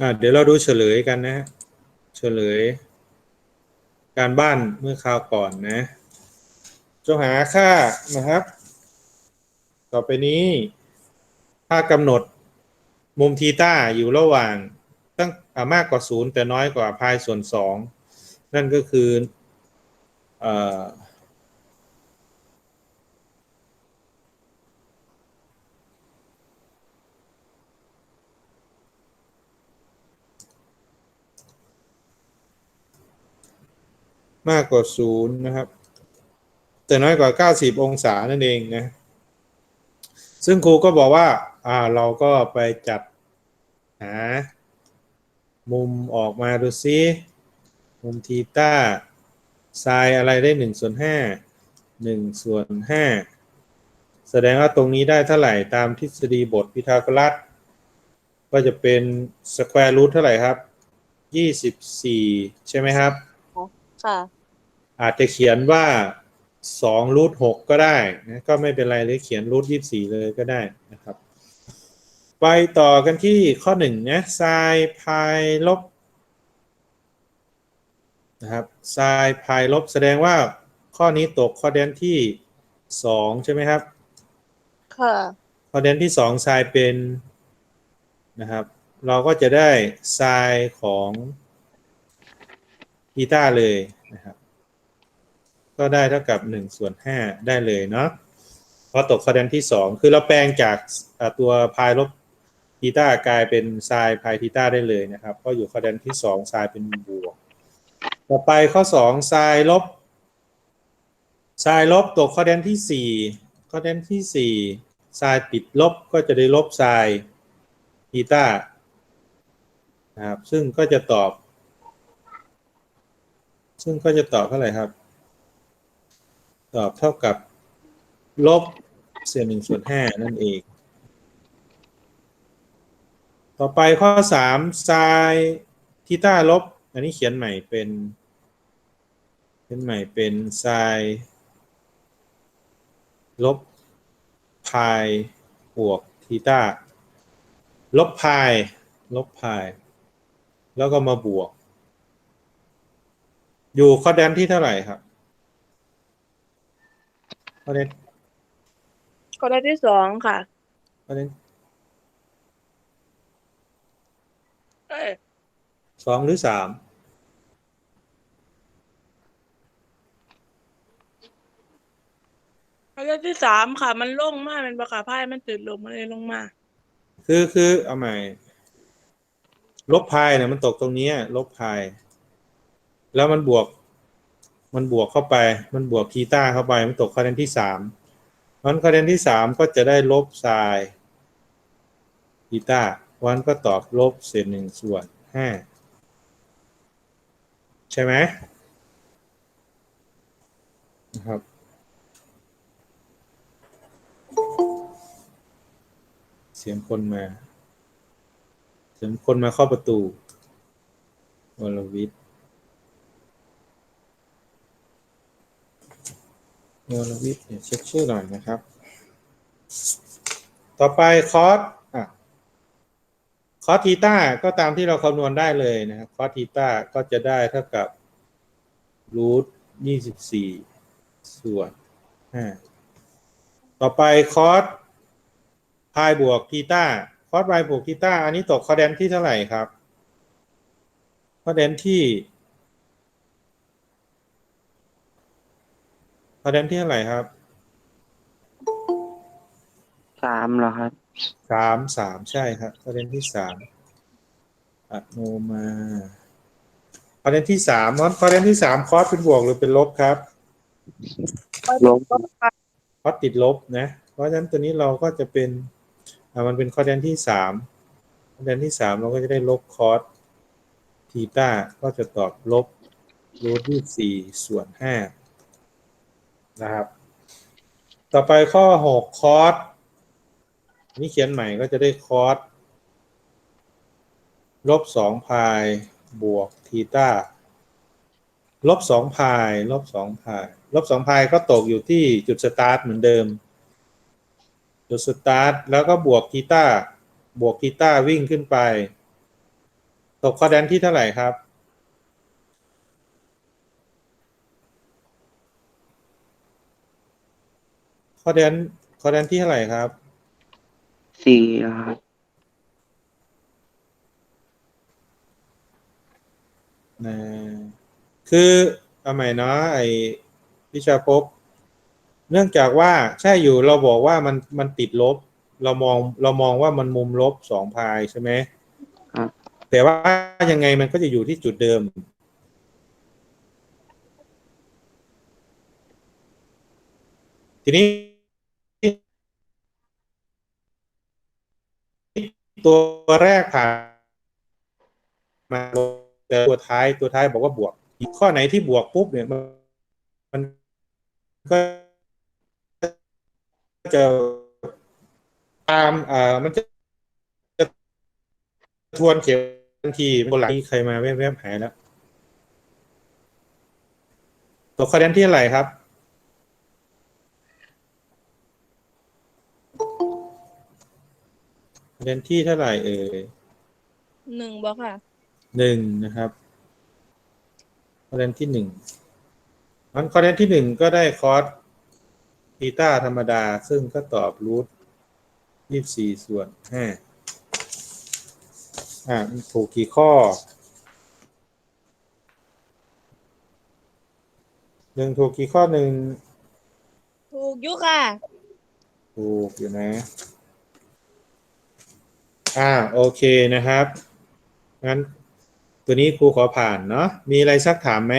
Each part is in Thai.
อ่าเดี๋ยวเราดูเฉลยกันนะ เฉลย การบ้านเมื่อคราวก่อนนะจงหาค่านะครับ ต่อไปนี้ ถ้ากำหนดมุมทีต้าอยู่ระหว่าง ตั้งามากกว่าศูนย์แต่น้อยกว่าพายส่วนสองนั่นก็คือ เอ่อ มากกว่าศูนย์นะครับ แต่น้อยกว่า 90 องศานั่นเองนะ ซึ่งครูก็บอกว่า อ่าเราก็ไปจัดหา มุมออกมาดูซิมุมทีต้าไซน์อะไรได้1ส่วน5 1ส่วน5แสดงว่าตรงนี้ได้เท่าไหร่ตามทฤษฎีบทพีทาโกรัสก็จะเป็นสแควร์รูทเท่าไหร่ครับ 24 ใช่ไหมครับ ค่ะ อาจจะเขียนว่า2รูท6ก็ได้นะก็ไม่เป็นไรเลยเขียนรูท24เลยก็ได้นะครับ ไปต่อกันที่ข้อ1นะไซน์พายลบนะครับไซน์พายลบแสดงว่าข้อนี้ตกข้อเดนที่2ใช่ไหมครับ ค่ะ ข้อเดนที่2ไซน์เป็นนะครับ เราก็จะได้ไซน์ของทีต้าเลยนะครับ ก็ได้เท่ากับ1ส่วน5ได้เลยเนาะเพราะตกคะแนนที่ 2 คือเราแปลงจากตัวพายลบทีต้ากลายเป็นไซน์พายทีต้าได้เลยนะครับ ก็อยู่คะแนนที่2ไซน์เป็นบวก ต่อไปข้อ2ไซน์ลบไซน์ลบตกคะแนนที่4คะแนนที่4ไซน์ติดลบก็จะได้ลบไซน์ทีต้านะครับซึ่งก็จะตอบ ซึ่งก็จะตอบเท่าไหร่ครับ ตอบเท่ากับ ลบเศษหนึ่งส่วนห้านั่นเอง ต่อไปข้อสามไซน์ทีต้าลบ อันนี้เขียนใหม่เป็น เขียนใหม่เป็นไซน์ลบพายบวกทีต้าลบพายลบพาย แล้วก็มาบวก อยู่ข้อแดนที่เท่าไหร่ครับ ข้อเดนข้อที่สองค่ะข้อเดนเอ้ยสองหรือสามข้อที่สามค่ะ มันลงมากมันประกาพายมันตื่นลงมันเลยลงมา คือคือเอาใหม่ ลบพายเนี่ยมันตกตรงเนี้ยลบพาย แล้วมันบวก มันบวกเข้าไป มันบวกทีต้าเข้าไป มันตกคะแนนที่สามเพราะฉะนั้นคะแนนที่สามก็จะได้ลบไซน์ทีต้าวันก็ตอบลบเศษหนึ่งส่วนห้าใช่ไหมนะครับเสียงคนมา เสียงคนมาเข้าประตูวรวิทย์ วรวิทย์เนี่ยเช็คชื่อหน่อยนะครับ ต่อไปคอสอะคอสทีต้าก็ตามที่เราคำนวณได้เลยนะครับคอสทีต้าก็จะได้เท่ากับรูทยี่สิบสี่ส่วนห้าต่อไปคอสพายบวกทีต้าคอสพายบวกทีต้าอันนี้ตกคอแดนที่เท่าไหร่ครับคอแดนที่ คอแดนที่เท่าไหร่ครับสามเหรอครับสามสามใช่ครับคอแดนที่สามอัดโนมาคอแดนที่สามคอแดนที่สามคอสเป็นบวกหรือเป็นลบครับลบคอสติดลบนะ เพราะฉะนั้นตัวนี้เราก็จะเป็นอ่ามันเป็นคอแดนที่สามคอแดนที่สามเราก็จะได้ลบคอสทีต้าก็จะตอบลบรูทที่สี่ส่วนห้า นะครับ ต่อไปข้อหกคอสอันนี่เขียนใหม่ก็จะได้คอสลบสองพายบวกทีต้าลบสองพายลบสองพายลบสองพายก็ตกอยู่ที่จุดสตาร์ทเหมือนเดิม จุดสตาร์ทแล้วก็บวกทีต้าบวกทีต้าวิ่งขึ้นไป ตกข้อแดนที่เท่าไหร่ครับ ข้อแดนข้อแดนที่เท่าไหร่ครับ สี่ครับนะคือเอาใหม่เนาะไอวิชาภพเนื่องจากว่าใช่อยู่เราบอกว่ามันมันติดลบ เรามองเรามองว่ามันมุมลบสองพายใช่ไหมครับแต่ว่ายังไงมันก็จะอยู่ที่จุดเดิม ทีนี้ ตัวแรกผ่านมาแต่ตัวท้ายตัวท้ายบอกว่าบวกข้อไหนที่บวกปุ๊บเนี่ยมันมันก็จะตามอ่ามันจะจะทวนเข็มทันทีคนหลังนี้ใครมาแวบๆหายแล้ว ตัวคะแนนที่เท่าไรครับ คะแนนที่เท่าไหร่เอ่ยหนึ่งบ่ค่ะ หนึ่งนะครับคะแนนที่หนึ่งมันคะแนนที่หนึ่งก็ได้คอร์สทีต้าธรรมดา ซึ่งก็ตอบรูทยี่สิบสี่ส่วนห้าอ่าถูกกี่ข้อหนึ่งถูกกี่ข้อหนึ่งถูกอยุค่ะ ถูกอยู่นะ อ่าโอเคนะครับ งั้น ตัวนี้ครูขอผ่านเนาะ มีอะไรสักถามไหม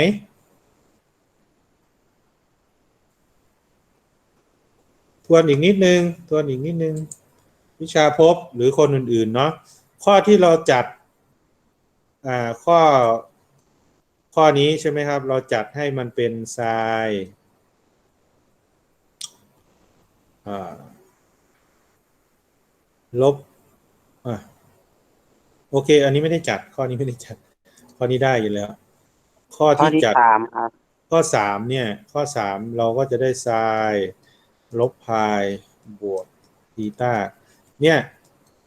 ทวนอีกนิดนึง ทวนอีกนิดนึง วิชาพบหรือคนอื่น ๆ เนาะ ข้อที่เราจัด อ่า ข้อ ข้อนี้ใช่ไหมครับ เราจัดให้มันเป็นทรายอ่าลบ อะโอเค อันนี้ไม่ได้จัด ข้อนี้ไม่ได้จัด ข้อนี้ได้อยู่แล้ว ข้อข้อที่ที่จัด สามครับข้อสามเนี่ย ข้อสามเราก็จะได้ไซน์ลบพายบวกทีต้าเนี่ย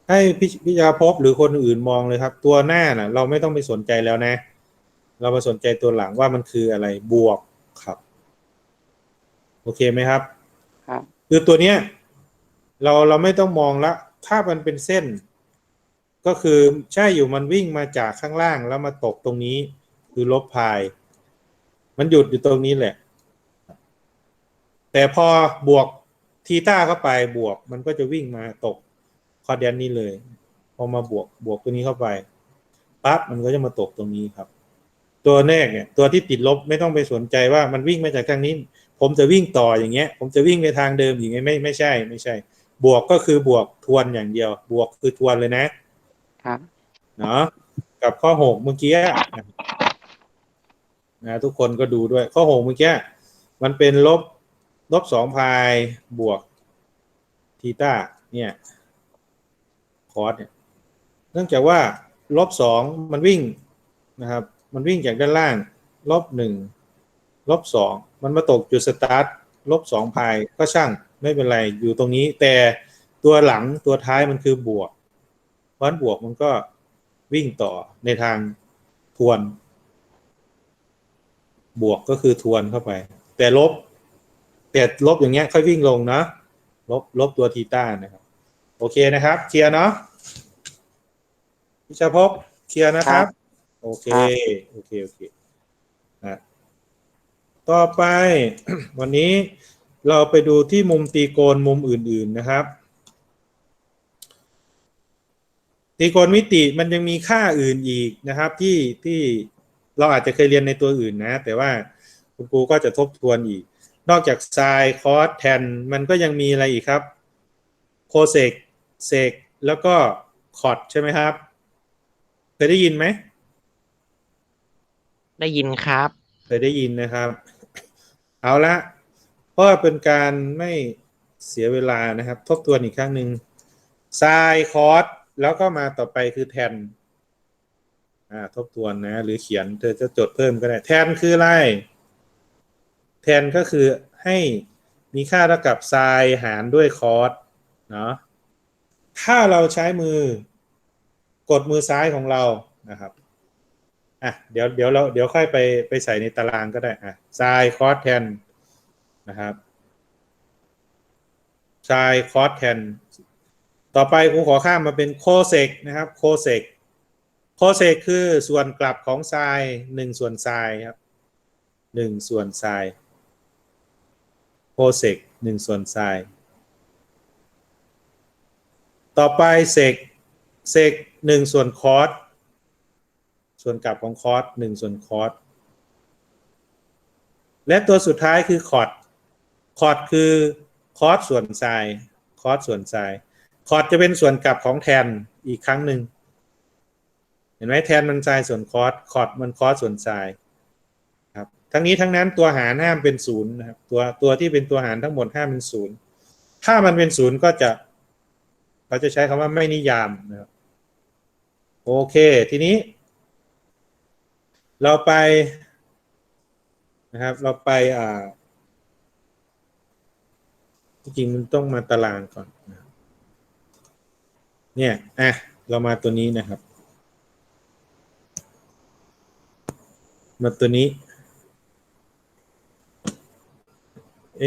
ให้พิพิจารภพหรือคนอื่นมองเลยครับ ตัวหน้าน่ะ เราไม่ต้องไปสนใจแล้วนะ เรามาสนใจตัวหลังว่ามันคืออะไรบวกครับ โอเคไหมครับ ครับ คือตัวเนี้ยเราเราไม่ต้องมองละ ถ้ามันเป็นเส้น ก็คือใช่อยู่มันวิ่งมาจากข้างล่างแล้วมาตกตรงนี้ คือลบพาย มันหยุดอยู่ตรงนี้แหละ แต่พอบวกทีต้าเข้าไปบวก มันก็จะวิ่งมาตกคอร์ดแดนนี้เลย พอมาบวกบวกตัวนี้เข้าไปปั๊บมันก็จะมาตกตรงนี้ครับ ตัวแรกเนี่ย ตัวที่ติดลบไม่ต้องไปสนใจว่ามันวิ่งมาจากทางนี้ ผมจะวิ่งต่ออย่างเงี้ย ผมจะวิ่งไปทางเดิมอย่างเงี้ยไม่ไม่ใช่ ไม่ใช่ บวกก็คือบวกทวนอย่างเดียว บวกคือทวนเลยนะ ครับ เนาะกับข้อหกเมื่อกี้นะทุกคนก็ดูด้วย ข้อหกเมื่อกี้มันเป็นลบลบสองพายบวกทีต้าเนี่ยคอสเนี่ยเนื่องจากว่าลบสองมันวิ่งนะครับ มันวิ่งจากด้านล่างลบหนึ่งลบสองมันมาตกจุดสตาร์ทลบสองพายก็ช่างไม่เป็นไรอยู่ตรงนี้ แต่ตัวหลังตัวท้ายมันคือบวก เพราะฉะนั้นบวกมันก็วิ่งต่อในทางทวน บวกก็คือทวนเข้าไป แต่ลบ แต่ลบอย่างเงี้ย ค่อยวิ่งลงนะลบลบตัวทีต้านะครับ โอเคนะครับ เคลียร์เนาะพิชาภพเคลียร์นะครับ โอเค โอเค โอเคนะต่อไปวันนี้เราไปดูที่มุมตีโกนมุมอื่น ๆนะครับ ตีโกนมิติมันยังมีค่าอื่นอีกนะครับที่ที่เราอาจจะเคยเรียนในตัวอื่นนะ แต่ว่าคุณครูก็จะทบทวนอีก นอกจากไซน์คอสแทนมันก็ยังมีอะไรอีกครับโคเซกเซกแล้วก็คอร์ดใช่ไหมครับเคยได้ยินไหมได้ยินครับเคยได้ยินนะครับ เอาละเพราะว่าเป็นการไม่เสียเวลานะครับ ทบทวนอีกครั้งหนึ่งไซน์คอร์ส แล้วก็มาต่อไปคือแทน อ่า ทบทวนนะ หรือเขียนเธอจะจดเพิ่มก็ได้ แทนคืออะไร แทนก็คือให้มีค่าเท่ากับไซน์หารด้วยคอร์สเนาะถ้าเราใช้มือกดมือซ้ายของเรานะครับอะเดี๋ยวเดี๋ยวเราเดี๋ยวค่อยไปไปใส่ในตารางก็ได้อะไซน์คอสแทนนะครับไซน์คอสแทน ต่อไปครูขอข้ามมาเป็นโคเซกนะครับโคเซกโคเซกคือส่วนกลับของไซน์หนึ่งส่วนไซน์ครับหนึ่งส่วนไซน์โคเซกหนึ่งส่วนไซน์ต่อไปเซกเซกหนึ่งส่วนคอสส่วนกลับของคอสหนึ่งส่วนคอสและตัวสุดท้ายคือคอดคอดคือคอสส่วนไซน์คอสส่วนไซน์ คอร์ดจะเป็นส่วนกลับของแทนอีกครั้งหนึ่งเห็นไหมแทนมันไซส่วนคอร์สคอร์ดมันคอร์สส่วนไซครับทั้งนี้ทั้งนั้นตัวหารห้ามเป็นศูนย์นะครับตัวตัวที่เป็นตัวหารทั้งหมดห้ามเป็นศูนย์ถ้ามันเป็นศูนย์ก็จะเขาจะใช้คำว่าไม่นิยามนะครับโอเค ทีนี้ เราไปนะครับ เราไปอ่าจริงๆมันต้องมาตารางก่อน เนี่ยอะเรามาตัวนี้นะครับ มาตัวนี้ เอ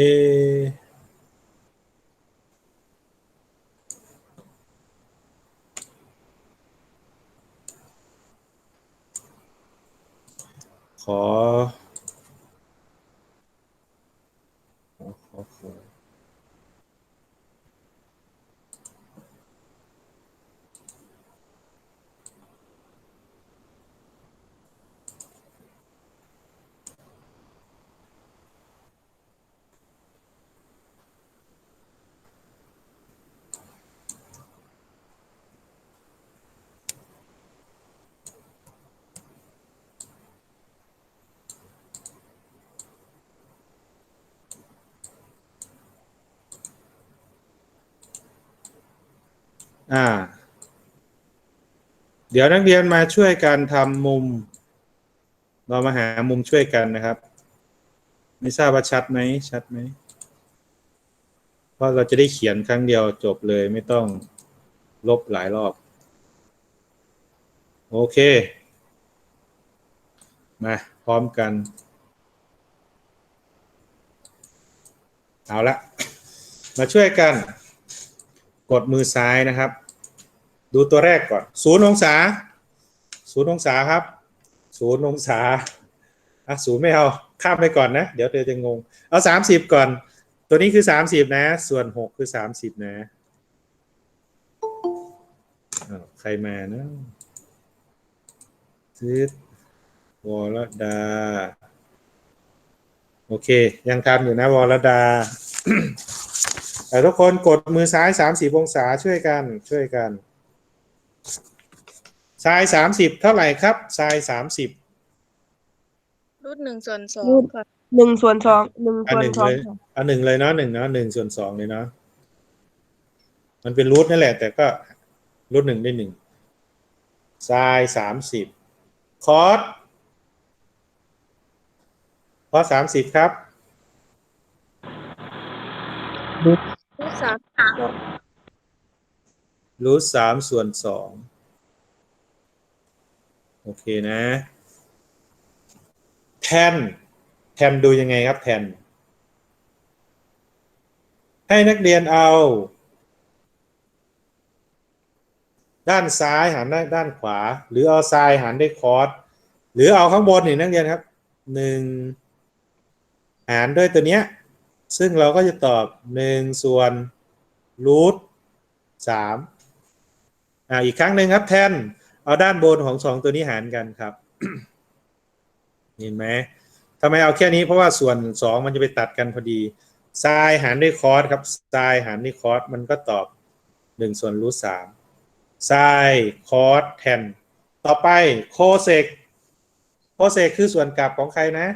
ขอขอขอขอ อ่า เดี๋ยวนักเรียนมาช่วยกันทำมุม เรามาหามุมช่วยกันนะครับ ไม่ทราบว่าชัดไหมชัดไหมเพราะเราจะได้เขียนครั้งเดียวจบเลยไม่ต้องลบหลายรอบ โอเค มาพร้อมกัน เอาละ มาช่วยกัน กดมือซ้ายนะครับ ดูตัวแรกก่อนศูนย์องศาศูนย์องศาครับศูนย์องศาอะศูนย์ไม่เอาข้ามไปก่อนนะ เดี๋ยวเธอจะงง เอาสามสิบก่อน ตัวนี้คือสามสิบนะ ส่วนหกคือสามสิบนะใครมานะทิดวรดา โอเค ยังทำอยู่นะวรดา ทุกคนกดมือซ้ายสามสิบองศาช่วยกันช่วยกันทรายสามสิบเท่าไหร่ครับทรายสามสิบรูทหนึ่งส่วนสองรูทค่ะหนึ่งส่วนสองหนึ่งอันส่วหนนึ่งสอเลงยอันหนึ่งเลยเนาะหนึ่งเนาะหนึ่งส่วนสองเลยเนาะมันเป็นรูทนั่นแหละ แต่ก็รูทหนึ่งได้หนึ่งทรายสามสิบคอสคอสสามสิบครับรูท รูทสามรูทสามส่วนสองโอเคนะแทนแทนดูยังไงครับแทน ให้นักเรียนเอา ด้านซ้ายหันด้านด้านขวา หรือเอาซ้ายหันด้วยคอร์สหรือเอาข้างบนนี่นักเรียนครับหนึ่งหารด้วยตัวเนี้ย ซึ่งเราก็จะตอบหนึ่งส่วนรูทสามอ่าอีกครั้งหนึ่งครับแทน เอาด้านบนของสองตัวนี้หารกันครับ เห็นไหมทำไมเอาแค่นี้เพราะว่าส่วนสองมันจะไปตัดกันพอดีไซหารด้วยคอสครับไซหารด้วยคอสมันก็ตอบหนึ่งส่วนรูทสามไซคอสแทน ต่อไปโคเซกโคเซกคือส่วนกลับของใครนะ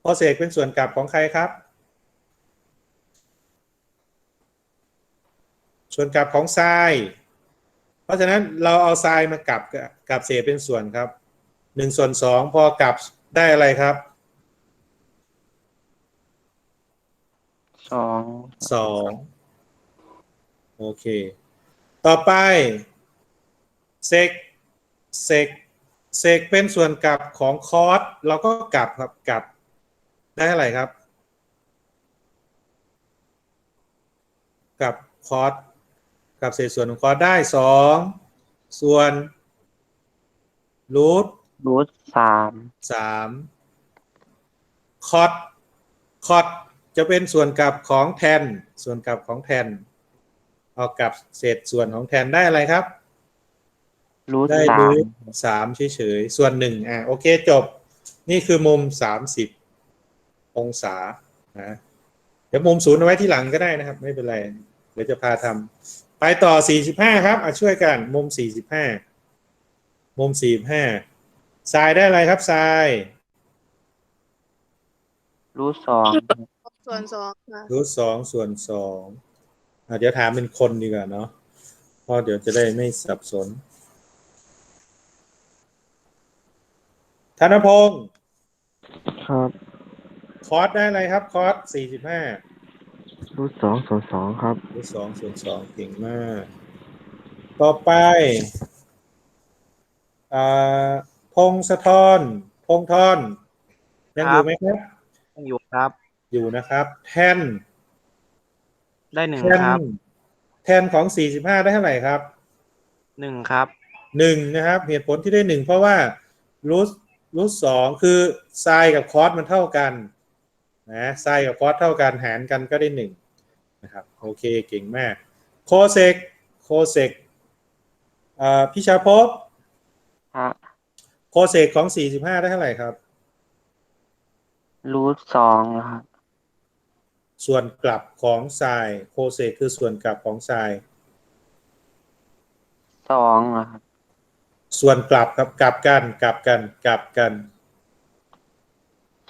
โคเซกเป็นส่วนกลับของใครครับ ส่วนกลับของทราย เพราะฉะนั้นเราเอาทรายมากลับกับกับเศษเป็นส่วนครับหนึ่งส่วนสองพอกลับได้อะไรครับสองสองโอเค ต่อไปเซกเซกเซกเป็นส่วนกลับของคอสเราก็กลับครับกลับ ได้เท่าไหร่ครับ กับคอสกับเศษส่วนของคอสได้สองส่วนรูทรูทสามสามคอสคอสจะเป็นส่วนกลับของแทน ส่วนกลับของแทนเอากลับเศษส่วนของแทนได้อะไรครับรูทได้สารูมทสามเฉยๆส่วนหนึ่งอะโอเคจบ นี่คือมุมสามสิบ องศานะเดี๋ยวมุมศูนย์เอาไว้ที่หลังก็ได้นะครับ ไม่เป็นไร เดี๋ยวจะพาทำไปต่อสี่สิบห้าครับอะช่วยกัน มุมสี่สิบห้ามุมสี่ห้าทรายได้อะไรครับทรายรูทสองส่วนสองค่ะรูทสองส่วนสองอะเดี๋ยวถามเป็นคนดีกว่าเนาะเพราะเดี๋ยวจะได้ไม่สับสนธนพงศ์ครับ คอร์สได้อะไรครับ คอร์สสี่สิบห้ารูทสองส่วนสองครับ รูทสองส่วนสองเก่งมาก ต่อไปอ่าพงศธรพงธรยังอยู่ไหมครับ ยังอยู่ครับ อยู่นะครับ แทนได้หนึ่งแทนครับ แทนของสี่สิบห้าได้เท่าไหร่ครับหนึ่งครับหนึ่งนะครับ เหตุผลที่ได้หนึ่งเพราะว่ารูทรูทสองคือไซน์กับคอสมันเท่ากัน นะไซน์กับคอสเท่ากันหารกันก็ได้หนึ่งนะครับโอเคเก่งมากโคเซกโคเซกอ่าพิชาภพฮะโคเซกของสี่สิบห้าได้เท่าไหร่ครับรูทสองนะครับส่วนกลับของไซน์โคเซกคือส่วนกลับของไซน์สองนะครับส่วนกลับครับกลับกันกลับกันกลับกัน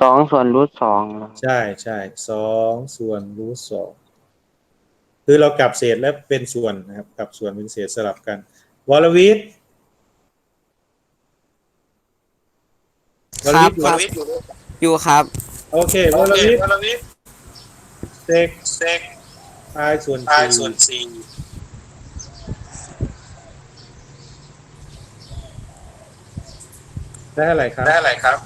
สองส่วนรูทสองนะครับใช่ใช่สองส่วนรูทสองคือเรากลับเศษแล้วเป็นส่วนนะครับกลับส่วนเป็นเศษสลับกัน วรวิทย์วรวิทย์ครับอยู่อยู่ครับ โอเควรวิทย์เซกเซกพายส่วนสี่ส่วนสี่ได้อะไรครับได้อะไรครับ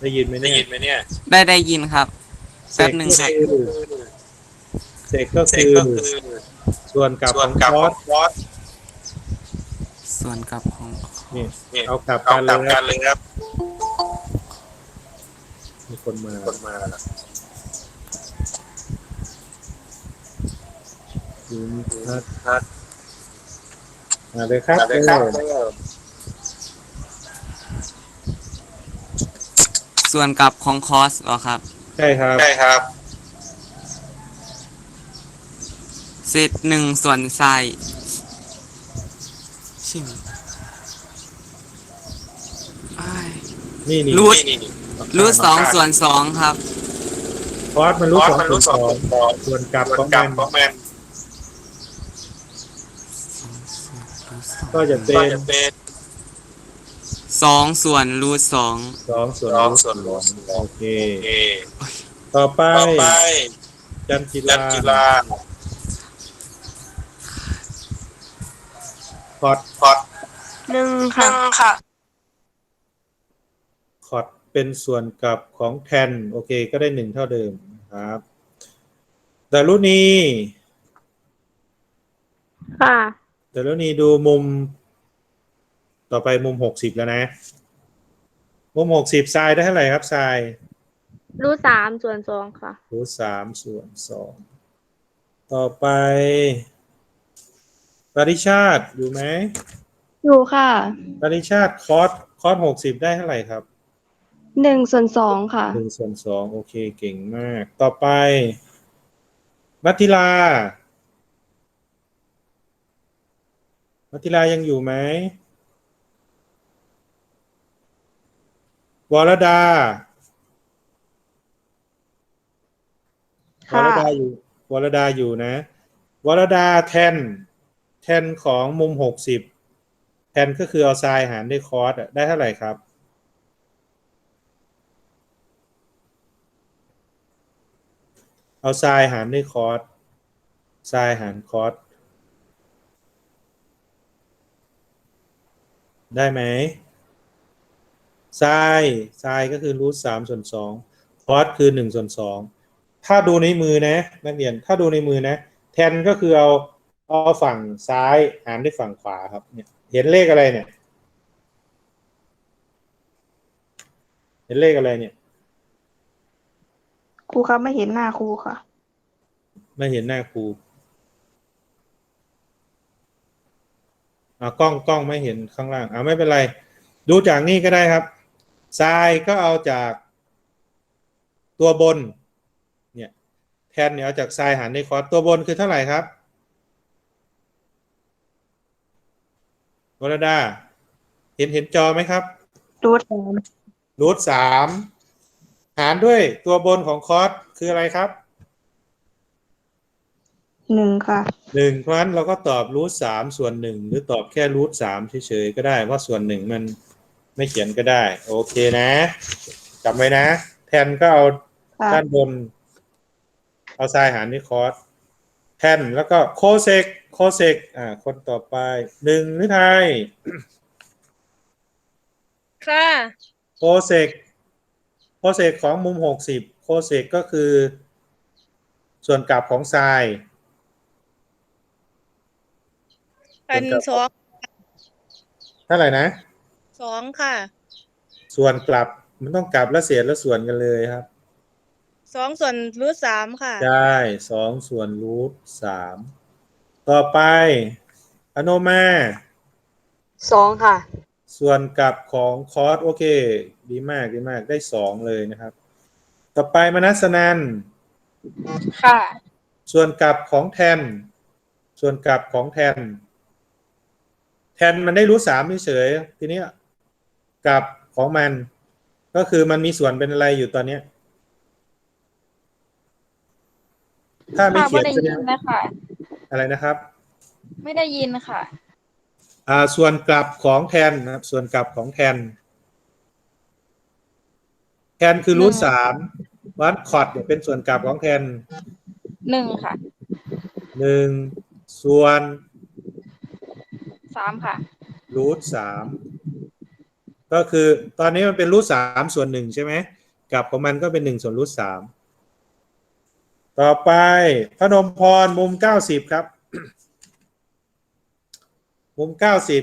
ได้ยินไหมเนี่ยได้ยินไหมเนี่ยได้ได้ยินครับ แป๊บหนึ่งครับเสกก็คือส่วนกลับของคอสส่วนกับของนี่เอากลับกันเลยครับมีคนมาคนมาดูครับมาเลยครับเลยครับ ส่วนกับของคอสเหรอครับ ใช่ครับ ใช่ครับ เศษหนึ่งส่วนไซชิมอ้าย นี่นี่รูท รูทสองส่วนสองครับ คอสมันรู้สองส่วนสองส่วนกลับของมันก็จะเป็นส องส่วนรูทสองสองส่วนรูทสองโอเคต่อไปจันจิลาคอร์ดคอร์ดหนึ่งค่ะคอร์ดเป็นส่วนกลับของแทน โอเค ก็ได้หนึ่งเท่าเดิมครับดารุณีค่ะดารุณีดูมุม ต่อไปมุมหกสิบแล้วนะ มุมหกสิบทรายได้เท่าไหร่ครับทราย รูทสามส่วนสองค่ะ รูทสามส่วนสองต่อไปปริชาติอยู่ไหมอยู่ค่ะปริชาติคอร์สคอร์สหกสิบได้เท่าไหร่ครับหนึ่งส่วนสองค่ะหนึ่งส่วนสองโอเคเก่งมาก ต่อไปมัทธิลามัทธิลายังอยู่ไหม วรดาวค่ะรดาอยู่วรดาอยู่นะ วรดาแทน แทนของมุมหกสิบแทนก็คือเอาไซน์หารด้วยคอสอะได้เท่าไหร่ครับ เอเอาไซน์หารด้วยคอสไซน์หารคอสได้ไหม ไซน์ไซน์ก็คือรูทสามส่วนสองคอสคือหนึ่งส่วนสองถ้าดูในมือนะนักเรียนถ้าดูในมือนะแทนก็คือเอาเอาฝั่งซ้ายหารด้วยฝั่งขวาครับเนี่ยเห็นเลขอะไรเนี่ย เห็นเลขอะไรเนี่ย ครูครับไม่เห็นหน้าครูค่ะ ไม่เห็นหน้าครูอ่ากล้องกล้องไม่เห็นข้างล่างอ่าไม่เป็นไร ดูจากนี่ก็ได้ครับ ทรายก็เอาจากตัวบนเนี่ยแทนเนี่ยเอาจากทรายหารในคอร์สตัวบนคือเท่าไหร่ครับวรดา เห็นเห็นจอไหมครับรูทสามรูทสามหารด้วยตัวบนของคอร์สคืออะไรครับหนึ่งค่ะหนึ่งเพราะฉะนั้นเราก็ตอบรูทสามส่วนหนึ่งหรือตอบแค่รูทสามเฉยๆก็ได้ เพราะส่วนหนึ่งมัน ไม่เขียนก็ได้ โอเคนะจำไว้นะ แทนก็เอาค่ะด้านบน เอาทรายหารด้วยคอร์สแทนแล้วก็โคเซกโคเซกอ่า คนต่อไปหนึ่งหรือไทยค่ะโคเซกโคเซกของมุมหกสิบโคเซกก็คือ ส่วนกลับของทรายเป็นสองเท่าไหร่นะ สองค่ะ ส่วนกลับมันต้องกลับและเศษและส่วนกันเลยครับสองส่วนรูทสามค่ะ ได้สองส่วนรูทสามต่อไป อโนมาสองค่ะ ส่วนกลับของคอสโอเค ดีมากดีมากได้สองเลยนะครับ ต่อไปมนัสนันค่ะ ส่วนกลับของแทน ส่วนกลับของแทน แทนมันได้รูทสามเฉยๆทีนี้ กลับของมัน ก็คือมันมีส่วนเป็นอะไรอยู่ตอนเนี้ย ถ้าไม่ค่ะเขีไม่ยนได้แสดยิงนนะคะอะไรนะครับ ไม่ได้ยินค่ะ อ่าส่วนกลับของแทนนะครับ ส่วนกลับของแทน แทนคือรูทหนึ่งสามวัดคอร์ดเนี่ยเป็นส่วนกลับของแทนหนึ่งค่ะหนึ่งส่วนสามค่ะรูทสาม ก็คือตอนนี้มันเป็นรูทสามส่วนหนึ่งใช่ไหมกลับของมันก็เป็นหนึ่งส่วนรูทสามต่อไปพนมพรมุมเก้าสิบครับ มุมเก้าสิบ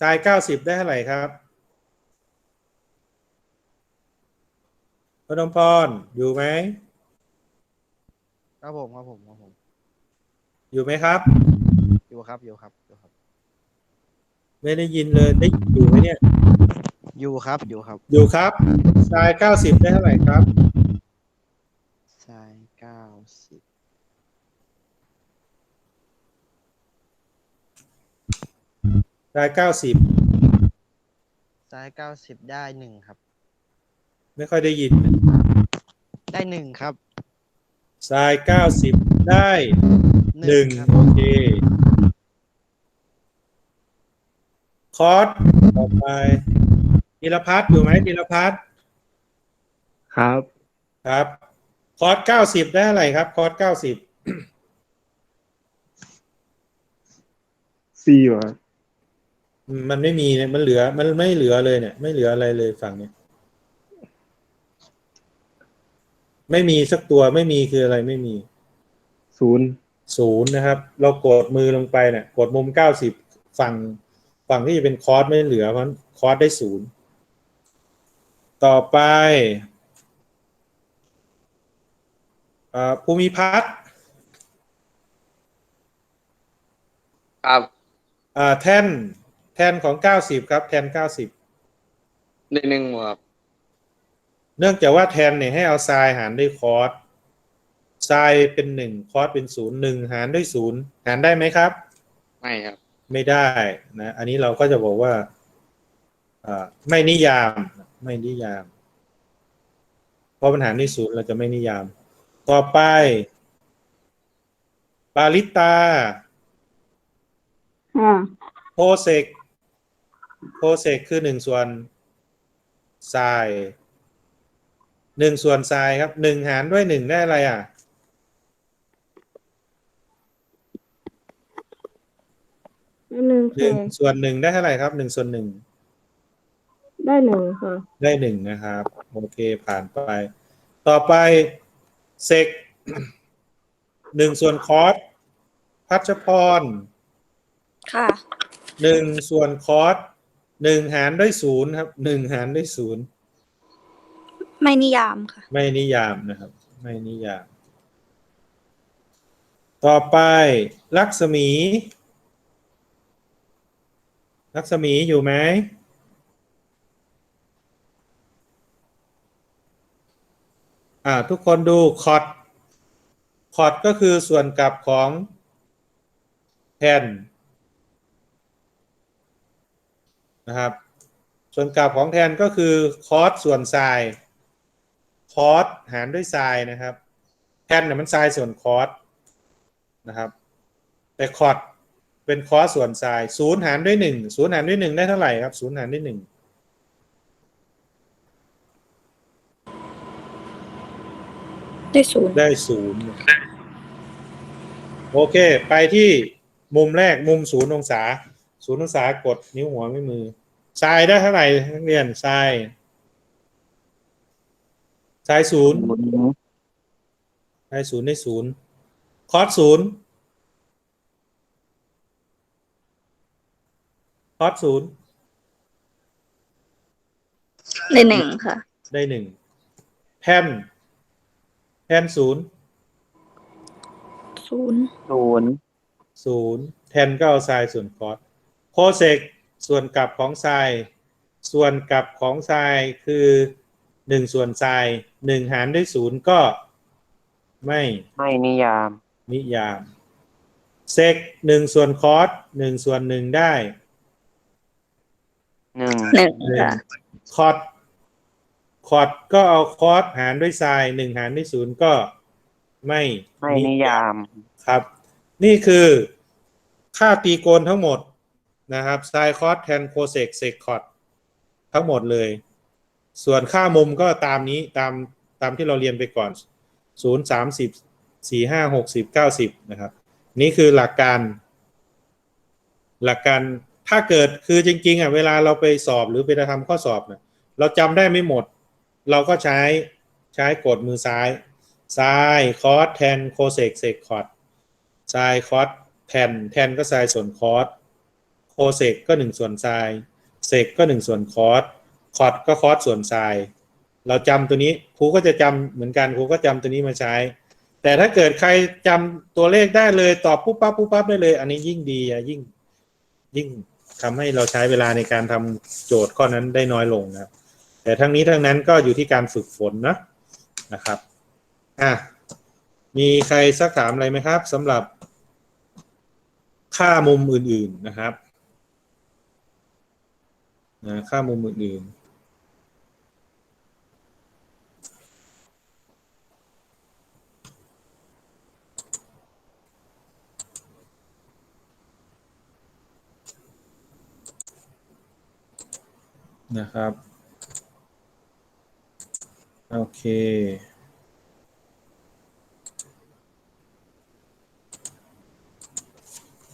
ชายเก้าสิบได้เท่าไหร่ครับพนมพรอยู่ไหมครับผมครับผมครับผมอยู่ไหมครับ อยู่ครับอยู่ครับอยู่ครับ ไม่ได้ยินเลยได้อยู่ไหมเนี่ย อยู่ครับอยู่ครับอยู่ครับชายเก้าสิบได้เท่าไหร่ครับชายเก้าสิบชายเก้าสิบชายเก้าสิบได้หนึ่งครับ ไม่ค่อยได้ยินได้หนึ่งครับชายเก้าสิบได้หนึ่งครับ โอเค คอร์สต่อไปธีรพัฒน์อยู่ไหมธีรพัฒน์ครับครับ คอร์สเก้าสิบได้เท่าไหร่ครับ คอร์สเก้าสิบสี่วะมันไม่มีเนี่ยมันเหลือ มันไม่เหลือเลยเนี่ย ไม่เหลืออะไรเลยฝั่งเนี้ยไม่มีสักตัวไม่มีคืออะไรไม่มีศูนย์ศูนย์นะครับ เรากดมือลงไปเนี่ยกดมุมเก้าสิบฝั่ง ฝั่งที่จะเป็นคอร์สไม่เหลือเพราะคอร์สได้ศูนย์ต่อไปอ่าภูมิพัฒน์ครับอ่าแท่นแท่นของเก้าสิบครับ แทนเก้าสิบได้หนึ่งหมวกเนื่องจากว่าแทนเนี่ยให้เอาไซน์หารด้วยคอร์สไซน์เป็นหนึ่งคอร์สเป็นศูนย์หนึ่งหารด้วยศูนย์หารได้ไหมครับ ไม่ครับ ไม่ได้นะอันนี้เราก็จะบอกว่าอ่าไม่นิยาม ไม่นิยาม เพราะปัญหาที่ศูนย์เราจะไม่นิยาม ต่อไป ปาลิตาอ่าโพเซกโพเซกคือหนึ่งส่วนทรายหนึ่งส่วนทรายครับหนึ่งหารด้วยหนึ่งได้อะไรอะ หนึ่งหนึ่งส่วนหนึ่งได้เท่าไหร่ครับหนึ่งส่วนหนึ่งได้หนึ่งค่ะ ได้หนึ่งนะครับ โอเคผ่านไป ต่อไปเซกหนึ่งส่วนคอสพัชพร ค่ะหนึ่งส่วนคอสหนึ่งหารด้วยศูนย์ครับหนึ่งหารด้วยศูนย์ไม่นิยามค่ะ ไม่นิยามนะครับ ไม่นิยาม ต่อไปลักษมี ลักษมีอยู่ไหมอ่าทุกคนดูคอร์ดคอร์ดก็คือส่วนกลับของแทนนะครับ ส่วนกลับของแทนก็คือคอสส่วนไซน์คอสหารด้วยไซน์นะครับ แทนเนี่ยมันไซน์ส่วนคอสนะครับ แต่คอร์ด เป็นคอสส่วนไซน์ศูนย์หารด้วยหนึ่งศูนย์หารด้วยหนึ่งได้เท่าไหร่ครับศูนย์หารด้วยหนึ่งได้ศูนย์ได้ศูนย์โอเค ไปที่มุมแรกมุมศูนย์องศาศูนย์องศากดนิ้วหัวไม่มือทรายได้เท่าไหร่นักเรียนทรายทรายศูนย์ทรายศูนย์ได้ศูนย์คอสศูนย์ คอสศูนย์ได้หนึ่งค่ะ ได้หนึ่งแทนแทนศูนย์ศูนย์ศูนย์ศูนย์แทนก็เอาไซน์ส่วนคอสโคเซกส่วนกลับของไซน์ส่วนกลับของไซน์คือหนึ่งส่วนไซน์หนึ่งหารด้วยศูนย์ก็ไม่ไม่นิยามนิยาม เซกหนึ่งส่วนคอสหนึ่งส่วนหนึ่งได้ หนึ่งหนึ่งหนึ่งค่ะคอร์ดคอร์ดก็เอาคอสหารด้วยไซน์หนึ่งหารด้วยศูนย์ก็ไม่ไม่นิยามครับ นี่คือค่าตีโกณทั้งหมดนะครับไซคอสแทนโคเซกเซกคอร์ดทั้งหมดเลย ส่วนค่ามุมก็ตามนี้ตามตามที่เราเรียนไปก่อนศูนย์สามสิบสี่ห้าหกสิบเก้าสิบนะครับ นี่คือหลักการ หลักการ ถ้าเกิดคือจริง ๆอะเวลาเราไปสอบหรือไปทำข้อสอบเนี่ยเราจำได้ไม่หมด เราก็ใช้ใช้กดมือซ้ายซ้ายคอสแทนโคเซกเซกคอร์ดซ้ายคอสแทนแทนก็ซ้ายส่วนคอสโคเซกก็หนึ่งส่วนซ้ายเซกก็หนึ่งส่วนคอสคอร์ดก็คอสส่วนซ้ายเราจำตัวนี้ครูก็จะจำเหมือนกันครูก็จำตัวนี้มาใช้ แต่ถ้าเกิดใครจำตัวเลขได้เลยตอบปุ๊บปั๊บปุ๊บปั๊บได้เลย อันนี้ยิ่งดีอะยิ่งยิ่ง ทำให้เราใช้เวลาในการทำโจทย์ข้อนั้นได้น้อยลงนะครับแต่ทั้งนี้ทั้งนั้นก็อยู่ที่การฝึกฝนนะนะครับอะมีใครสักถามอะไรไหมครับสำหรับ ค่ามุมอื่น ๆนะครับนะค่ามุมอื่น ๆ นะครับ โอเค